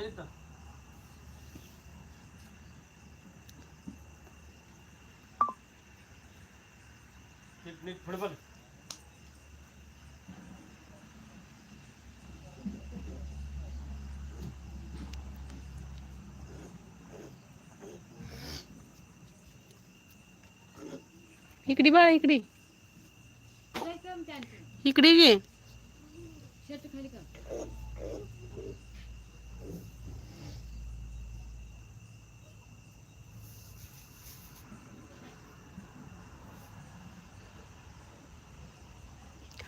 चरित्र नीट नीट पुढे बघ इकडे बाळा इकडे. इकडे ये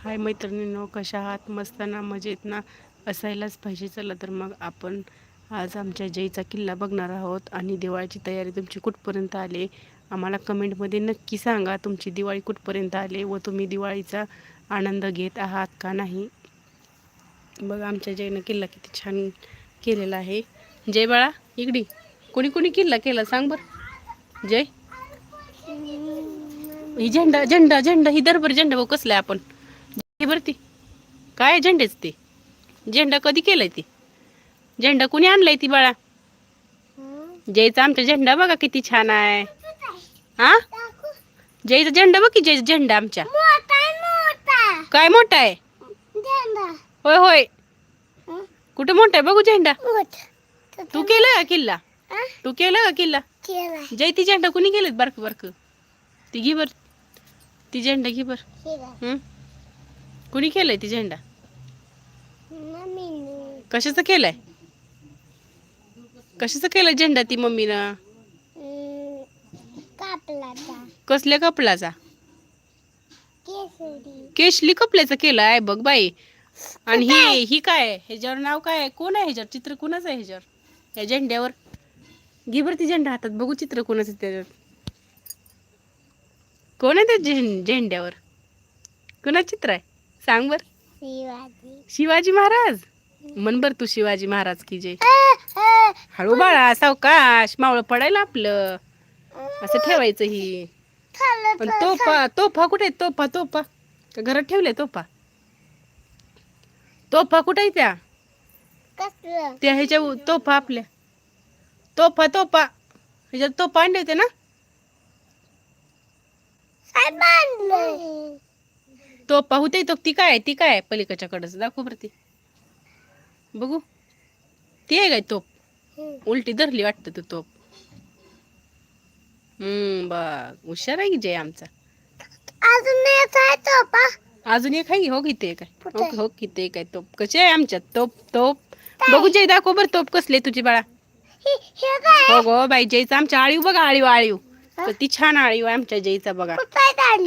हाय मैत्रिणींनो कशा आहात? मस्त ना मजेत ना? असायलाच पाहिजे. चला तर मग आपण आज आमच्या जयचा किल्ला बघणार आहोत आणि दिवाळीची तयारी तुमची कुठपर्यंत आली? आम्हाला कमेंटमध्ये नक्की सांगा तुमची दिवाळी कुठपर्यंत आली व तुम्ही दिवाळीचा आनंद घेत आहात का नाही? बघा आमच्या जयनं किल्ला किती छान केलेला आहे. जय बाळा इकडी. कोणी कोणी किल्ला केला? सांग बर. जय. ही झेंडा झेंडा झेंडा ही दरबर झेंडा बघ कसला आपण. हे बरं ती काय झेंडेच ते? झेंडा कधी केलाय ती? झेंडा कोणी आणलाय ती बाळा? जयचा आमचा झेंडा बघा किती छान आहे. हा? जयचा झेंडा बघ की जय झेंडा आमच्या. काय मोठा आहे? होय होय. कुठे मोठा आहे बघू झेंडा? तू केलं का किल्ला? तू केलं का किल्ला? जय ती झेंडा कुणी केलेत? बारक बारक. ती घे बर. ती झेंडा घे बर. हं? कुणी केलंय ती झेंडा? कशाचं केलंय? कशाचं केलंय झेंडा ती मम्मीनं? कसल्या कपलाचा? केशली कपल्याचा केलाय बघ बाई. आणि ही ही काय आहे? ह्याच्यावर नाव काय आहे? कोण आहे ह्याच्यावर? चित्र कोणाचं आहे ह्याच्यावर? या झेंड्यावर. घे बरं ती झेंडा हातात बघू चित्र कोणाचं आहे त्याच्यावर. कोण आहे त्या झेंड्यावर? कोणाचं चित्र आहे? सांग बर. शिवाजी. शिवाजी महाराज? म्हण बर तू शिवाजी महाराज की जय. हळू बाळा सावकाश मावळं पडायला आपलं. असं ठेवायचं ही. पण तोफा तोफा कुठे तोफा तोफा. का घरात ठेवले तोफा? तोफा कुठे त्या? त्या ह्याच्या तोफा आपल्या. तोफा तोफा. ह्याच्यात तोफा आणले होते ना? काय बांधलंय तोफा होते तो ती काय? ती काय पलीकडच्या कडच दाखव बरं ती. बघू. ती आहे काय तोप? उलटी धरली वाटतं तू तोप. हम्म बघ. हुशार आहे की जय आमचा? अजून एक आहे तो पा अजून एक आहे? की? हो किती काय? हो हो किती काय तोप? कशी आहे आमच्यात? तोप तोप. बघू जय दाखव बरं तोप कसले तुझी बाळा. हे हे हो गो बाई जयचा आमच्या आळीव बघा आळीव आळीव. किती छान आळीव आहे आमच्या जयचा बघा.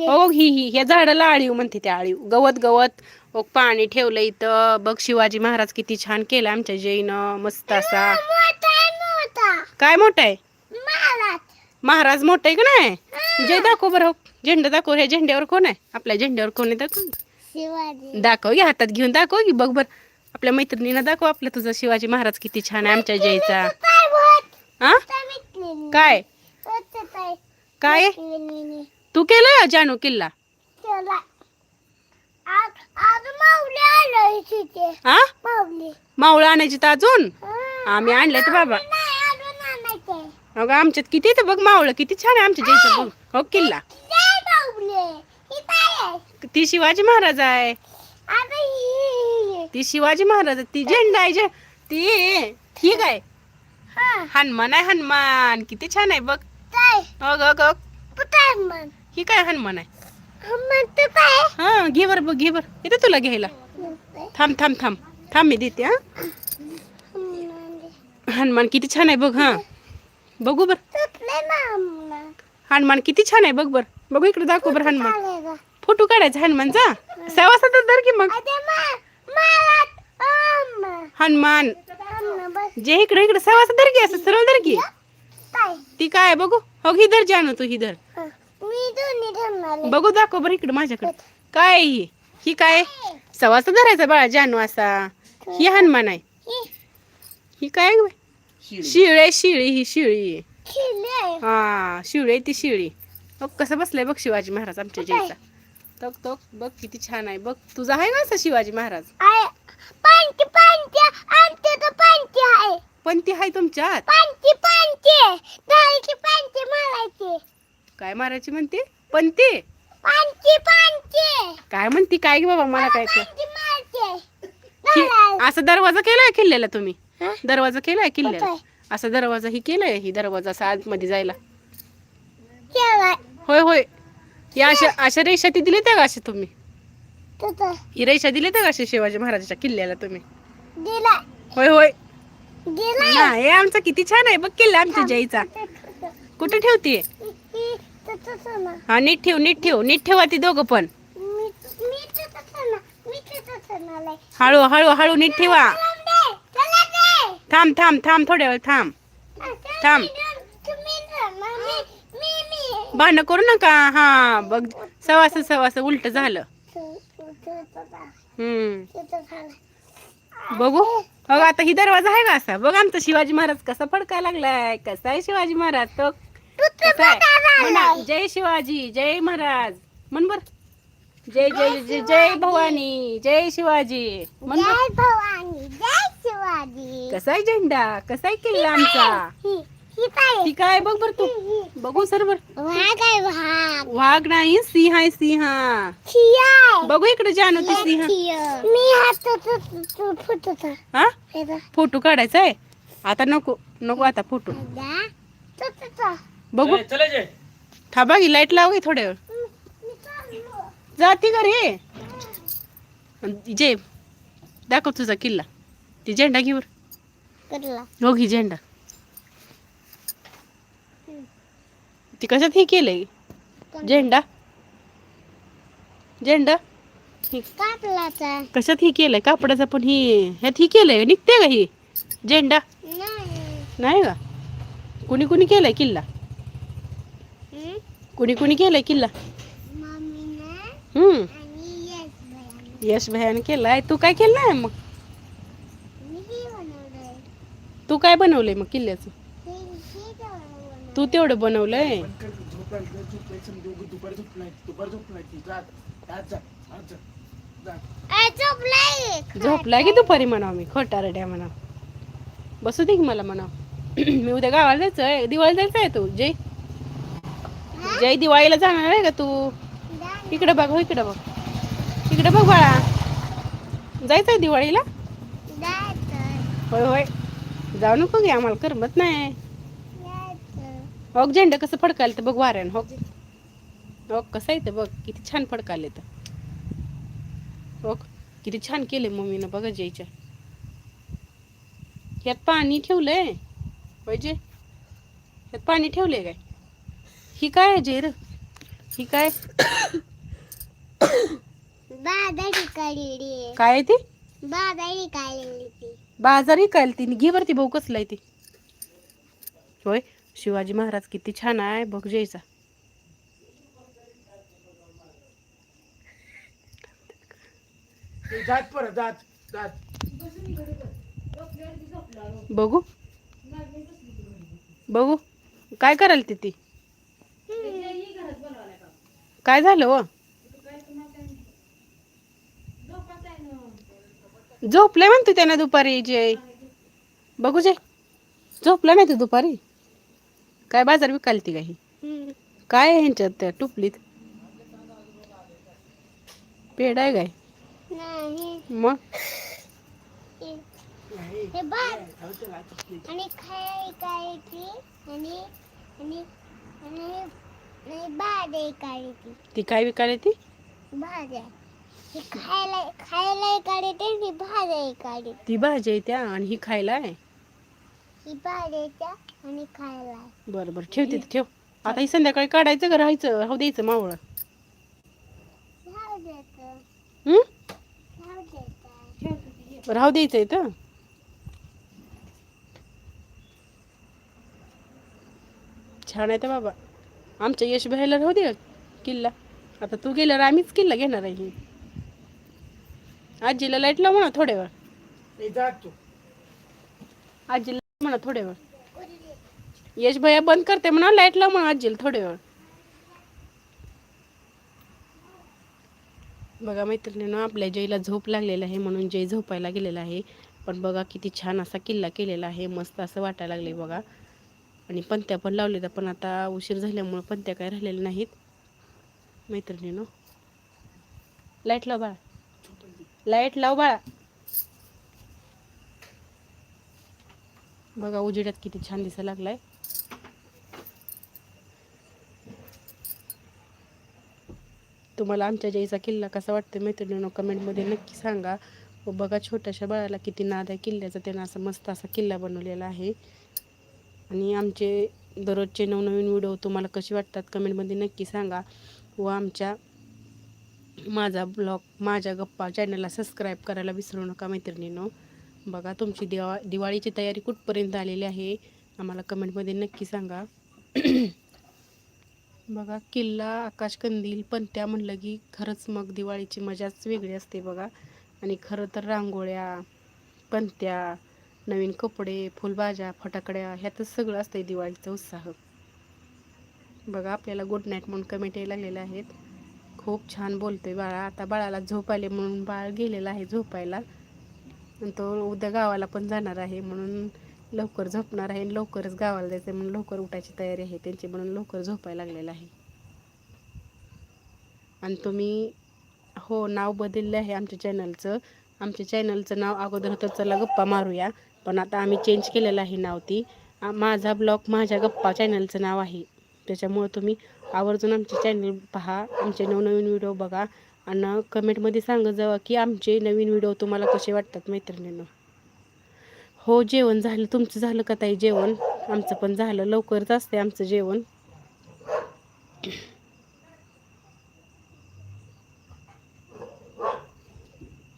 हो ही ही ह्या झाडाला आळीव म्हणते त्या आळीव. गवत गवत. ओ पाणी ठेवलं इथं. बघ शिवाजी महाराज किती छान केलं आमच्या जैनं मस्त असा. काय मोठा आहे? महाराज. महाराज मोठा आहे का नाही? जय दाखव बरं. हो. झेंडा दाखव. ह्या झेंड्यावर कोण आहे? आपल्या झेंड्यावर कोण आहे? दाखव. दाखव घे हातात घेऊन दाखव की बघ बर. आपल्या मैत्रिणीनं दाखव आपला तुझा. शिवाजी महाराज किती छान आहे आमच्या जयचा. हा काय? काय. तू केलं जानू किल्ला? हा मावळं आणायची तर अजून. आम्ही आणलं तर बाबा. अगं आमच्यात किती येतं बघ मावळं किती छान आहे आमच्या जयचं बघ. हो किल्ला. ती शिवाजी महाराज आहे. ही ती शिवाजी महाराज. ती झेंडा आहे जे- ती ठीक आहे. हा. हनुमान आहे हनुमान. किती छान आहे बघ. अग अग अग. ही काय हनुमान आहे? हा घे बर बघ घे बर. येते तुला घ्यायला. थांब थांब थांब. थांब मी देते हा. हनुमान किती छान आहे बघ हा. बघू बर. हनुमान. किती छान आहे बघ बर. बघू इकडे दाखव बर हनुमान. फोटो काढायचा हनुमानचा? सवासा तर धर की मग. हनुमान. जे इकडे इकडे सवासा धर की असं सरळ धर की. ती काय आहे बघू? हो ही धर जानू तू धर. मी दोन्ही ठेवणार बघू दाखव बरं इकडे माझ्याकडे. काय ही? ही काय? सवासा धरायचा बाळा जानू असा. ही. हनुमान आहे. ही. काय? शिळी. आहे शिळी ही शिळी. हा शिळी आहे ती शिळी. बघ कसं बसलाय बघ शिवाजी महाराज आमच्या जयचा. तो तो बघ किती छान आहे. बघ तुझा आहे ना असा शिवाजी महाराज? पांची आहे ती तुमच्यात? पांची पांची दहाची पांची मारायची. काय मारायची म्हणते? पण ती पांची पांची काय म्हणती? काय ग बाबा मला काय कळ- पांची मारते कि- असा दरवाजा केलाय किल्ल्याला तुम्ही? हा? दरवाजा केलाय किल्ल्याला? असा दरवाजा ही केलाय? ही दरवाजा असा आतमध्ये जायला? होय होय. या अशा अशा रेषा ती दिली त्या का अशा तुम्ही? तुझं ही रेषा दिली त्या का अशा शिवाजी महाराजाच्या किल्ल्याला तुम्ही? दिलाय. होय होय. दिलाय नाही आमचा किती छान आहे बघ किल्ला आमच्या जईचा. कुठे ना. हा नीट ठेव नीट ठेव नीट ठेवा ती दोघं पण. हळू हळू हळू नीट ठेवा. थांब थांब थांब थोड्या वेळ थांब. थांब. भांडण करू नका. हा बघ सवास सवास उलट झालं. हम्म. बघू. बघ आता ही दरवाजा आहे का असा? बघ आमचा शिवाजी महाराज कसा फडकाय लागलाय. कसा आहे शिवाजी महाराज? तो कसा आहे? म्हणा जय शिवाजी जय महाराज. म्हण बर. जय जय जय जय भवानी जय शिवाजी. म्हण बर. जय भवानी जय शिवाजी. कसा आहे झेंडा? कसा आहे किल्ला आमचा? ती काय? बघ बर तू. बघू सर बर. वाघ आहे वाघ. वाघ नाही सिंह आहे सिंह. बघू इकडे जानू ती सिंह. मी हात होता हा? फोटो काढायचा आहे? आता नको नको आता फोटो. बघू. चले- चले जे. थांबा की लाइट लाव की थोड्या वेळ जाती घरी जे दाखव तुझा किल्ला. ती झेंडा घेऊन. करला हो घी झेंडा. ती कशात हे केलंय? झेंडा? झेंडा? कशात ही केलंय? कापडाचा पण ही ह्यात ही केलंय निघते का ही? झेंडा? नाही. नाही का? कुणी कुणी केलंय किल्ला? कुणी कुणी केलंय किल्ला? हम्म. यश भयाने. केलाय. तू काय केलं मग? तू काय बनवलंय मग किल्ल्याचं हे हे तेवढं बनवलंय. तू तेवढं बनवलंय? झोपलाय. की दुपारी म्हणा मी? खोटा रड्या म्हणा बसू दे की मला म्हणा मी उद्या गावाला जायचंय. दिवाळी जायचं आहे तू? जय? जय दिवाळीला जाणार आहे का तू? इकडे बघ हो इकडे बघ. इकडे बघ बाळा. जायचंय दिवाळीला? जायचं. होय होय. जाऊ नको की आम्हाला करमत नाही. हो झेंडा कसं फडकायला तर बघ वाऱ्यानं हो हो कसं आहे ते बघ किती छान फडकाले तर. हो किती छान केले मम्मीनं बघा जयच्या. ह्यात पाणी ठेवलंय पाहिजे ह्यात पाणी ठेवलंय काय? ही काय आहे जय र ही काय? बाजारी काढलेली काय आहे ती? बाजारी ती ती. घे बरं ती भाऊ कसला ती? होय. शिवाजी महाराज किती छान आहे. बघ जयचा. जात परत जात जात. बघू. बघू. काय कराल ती ती? काय झालं हो? झोपले म्हणतो त्यानं दुपारी जय. बघू जय. झोपला नाही तू दुपारी? काय बाजार विकाल ती काही काय आहे ह्यांच्यात त्या टुपलीत? पेड आहे काय? नाही. मग? हे- आणि खाय काढायची आणि आणि आणि भाज्या काढायची ती? काय विकायला ती? भाज्या ही खायला खायला काढायची आणि ही भाज्या काढायची ती भाजी आहे त्या आणि ही खायला आहे? आणि खायला. आहे. बरं बरं. ठेवते ती, ठेव. आता ही संध्याकाळी काढायचं का राहायचं? राहू द्यायचं मावळं. राहू द्यायचं हं? आहे तर? छान आहे तर बाबा. आमच्या यश भाईला राहू दे किल्ला. आता तू गेल्यावर आम्हीच किल्ला घेणार आहे. आजीला लाइट लाव म्हणा थोड्या वेळ. आजीला म्हणा थोडे वेळ यश भैया बंद करते म्हणा लाइट लाव म्हणा आजील थोडे वेळ बघा मैत्रिणीनं आपल्या जयला झोप लागलेला आहे म्हणून जय झोपायला गेलेला आहे. पण बघा किती छान असा किल्ला केलेला आहे मस्त असं वाटायला लागले बघा. आणि पंत्या पण लावलेल्या पण आता उशीर झाल्यामुळं पंत्या काय राहिलेल्या नाहीत. मैत्रिणीनं लाइट लाव बाळा. लाइट लाव बाळा. बघा उजेड्यात किती छान दिसायला लागलाय. तुम्हाला आमच्या जयचा किल्ला कसा वाटतो मैत्रिणीनं कमेंटमध्ये नक्की सांगा. व बघा छोट्याशा बाळाला किती नाद आहे किल्ल्याचा. त्यानं असा मस्त असा किल्ला बनवलेला आहे. आणि आमचे दररोजचे नवनवीन व्हिडिओ तुम्हाला कसे वाटतात कमेंटमध्ये नक्की सांगा. व आमच्या माझा ब्लॉग माझ्या गप्पा चॅनलला सबस्क्राईब करायला विसरू नका मैत्रिणीनं. बघा तुमची दिवा दिवाळीची तयारी कुठपर्यंत आलेली आहे? आम्हाला कमेंटमध्ये नक्की सांगा. बघा किल्ला आकाशकंदील पंत्या म्हणलं की खरंच मग दिवाळीची मजाच वेगळी असते बघा. आणि खरं तर रांगोळ्या पणत्या नवीन कपडे फुलभाज्या फटाकड्या ह्यातच सगळं असतंय दिवाळीचा उत्साह. बघा आपल्याला गुड नाईट म्हणून कमेंट यायला लागलेल्या आहेत. खूप छान बोलतोय बाळा. आता बाळाला झोप आले म्हणून बाळ गेलेला आहे झोपायला. आणि तो उद्या गावाला पण जाणार आहे म्हणून लवकर झोपणार आहे आणि लवकरच गावाला जायचं म्हणून लवकर उठायची तयारी आहे त्यांची म्हणून लवकर झोपायला लागलेलं आहे. आणि तुम्ही हो नाव बदललं आहे आमच्या चॅनलचं आमच्या चॅनलचं नाव अगोदर होतं चला गप्पा मारूया. पण आता आम्ही चेंज केलेलं आहे नाव ती. माझा ब्लॉग माझ्या गप्पा चॅनलचं नाव आहे. त्याच्यामुळं तुम्ही आवर्जून आमचे चॅनल पहा. आमचे नवनवीन व्हिडिओ बघा. आणि कमेंटमध्ये सांगत जावा की आमचे नवीन व्हिडिओ तुम्हाला कसे वाटतात मैत्रिणींना? हो जेवण झालं. तुमचं झालं का ताई जेवण? आमचं पण झालं. लवकरच असते आमचं जेवण.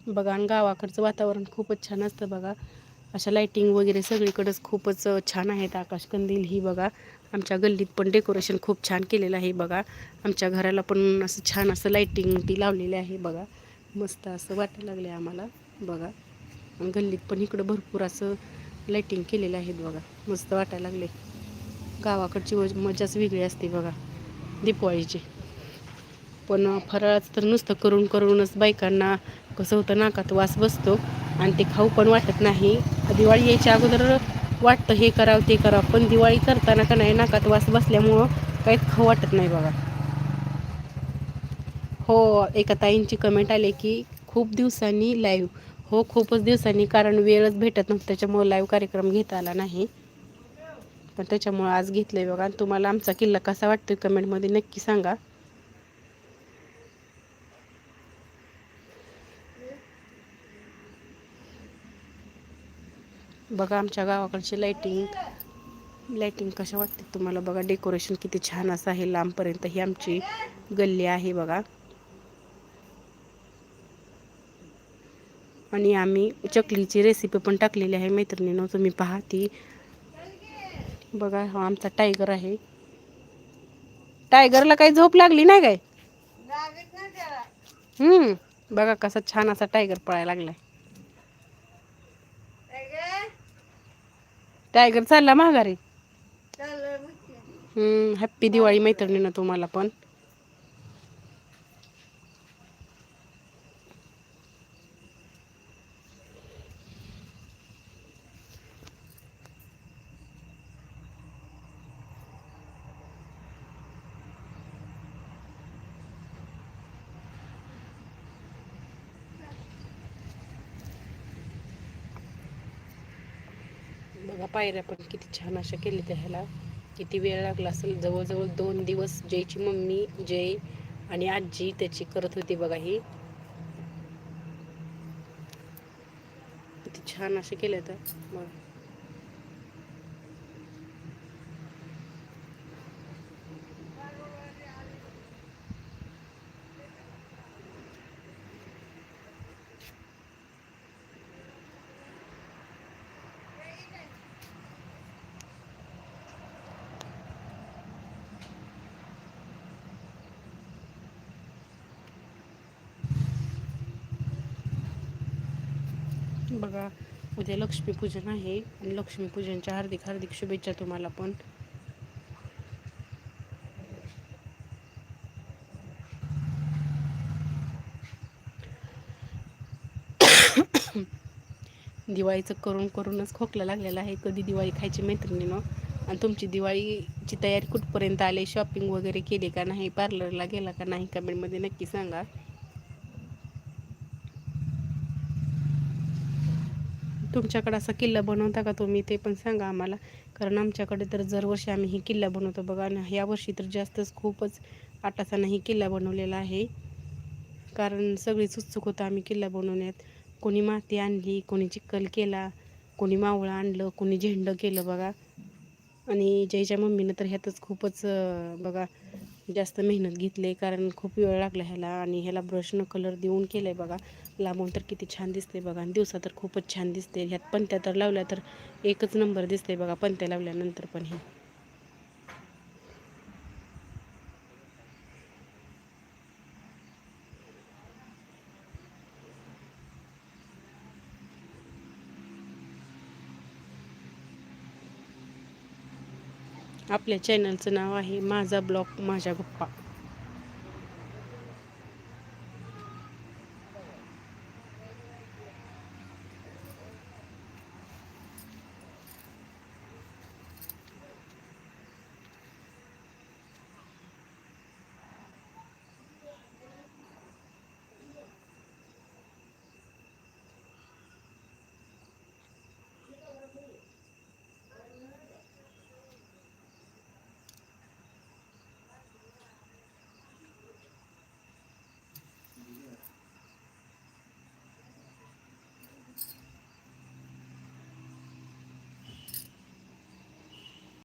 बघा आणि गावाकडचं वातावरण खूपच छान असतं बघा. अशा लाईटिंग वगैरे सगळीकडंच खूपच छान आहेत. आकाशकंदील ही बघा. आमच्या गल्लीत पण डेकोरेशन खूप छान केलेलं आहे बघा. आमच्या घराला पण असं छान असं लाईटिंग ती लावलेली आहे बघा. मस्त असं वाटायला लागले आम्हाला बघा. आणि गल्लीत पण इकडं भरपूर असं लाईटिंग केलेलं आहे बघा. मस्त वाटायला लागले गावाकडची वज- मजाच वेगळी असते बघा दिपवाळीची पण फराळाचं तर नुसतं करून करूनच बायकांना कसं होतं नाकात वास बसतो आणि ते खाऊ पण वाटत नाही. दिवाळी यायच्या अगोदर वाटतं हे करावं ते करावं. पण दिवाळी करताना का नाही नाकात वास बसल्यामुळं काहीच खाऊ वाटत नाही बघा हो एका ताईंची कमेंट आली की खूप दिवसांनी लाईव्ह हो खूपच दिवसांनी कारण वेळच भेटत नव्हतं त्याच्यामुळं लाईव्ह कार्यक्रम घेता आला नाही. पण त्याच्यामुळं आज घेतलं आहे बघा. आणि तुम्हाला आमचा किल्ला कसा वाटतो कमेंटमध्ये नक्की सांगा. बघा आमच्या गावाकडची लाईटिंग लाईटिंग कशा वाटते तुम्हाला? बघा डेकोरेशन किती छान असं आहे. लांबपर्यंत ही आमची गल्ली आहे बघा. आणि आम्ही चकलीची रेसिपी पण टाकलेली आहे मैत्रिणीनं तुम्ही पहा ती. बघा हा आमचा टायगर आहे. टायगरला काही झोप लागली नाही काय? हम्म बघा कसा छान असा टायगर पळायला लागलाय. टायगर चालला माघारी? हॅप्पी दिवाळी मैत्रिणीनं तुम्हाला पण. बघा पायऱ्या पण किती छान अशा केली त्या ह्याला. किती वेळ लागला असेल. जवळजवळ दोन दिवस जयची मम्मी जय आणि आजी त्याची करत होती बघा ही. किती छान असे केले तर मग बघा उद्या लक्ष्मीपूजन आहे आणि लक्ष्मीपूजनच्या हार्दिक हार्दिक शुभेच्छा तुम्हाला पण. दिवाळीचं करून करूनच खोकला लागलेला आहे. कधी दिवाळी खायची मैत्रिणीनं आणि तुमची दिवाळीची तयारी कुठपर्यंत आली? शॉपिंग वगैरे केली का नाही? पार्लरला गेला का नाही? कमेंटमध्ये नक्की सांगा. तुमच्याकडे असा किल्ला बनवता का तुम्ही? ते पण सांगा आम्हाला. कारण आमच्याकडे तर दरवर्षी आम्ही ही किल्ला बनवतो बघा. आणि या वर्षी तर जास्तच खूपच आटासानं ही किल्ला बनवलेला आहे. कारण सगळीच उत्सुक होतं आम्ही किल्ला बनवण्यात. कोणी माती आणली कोणी चिक्कल केला कोणी मावळं आणलं कोणी झेंडं केलं बघा. आणि जयच्या मम्मीनं तर ह्यातच खूपच बघा जास्त मेहनत घेतली कारण खूप वेळ लागला ह्याला आणि ह्याला ब्रशनं कलर देऊन केलं आहे बघा. लांबून तर किती छान दिसते बघा आणि दिवसा तर खूपच छान दिसते ह्यात पंत्या तर लावल्या तर एकच नंबर दिसते बघा पंत्या लावल्यानंतर पण हे. आपल्या चॅनलचं नाव आहे माझा ब्लॉग माझ्या गप्पा.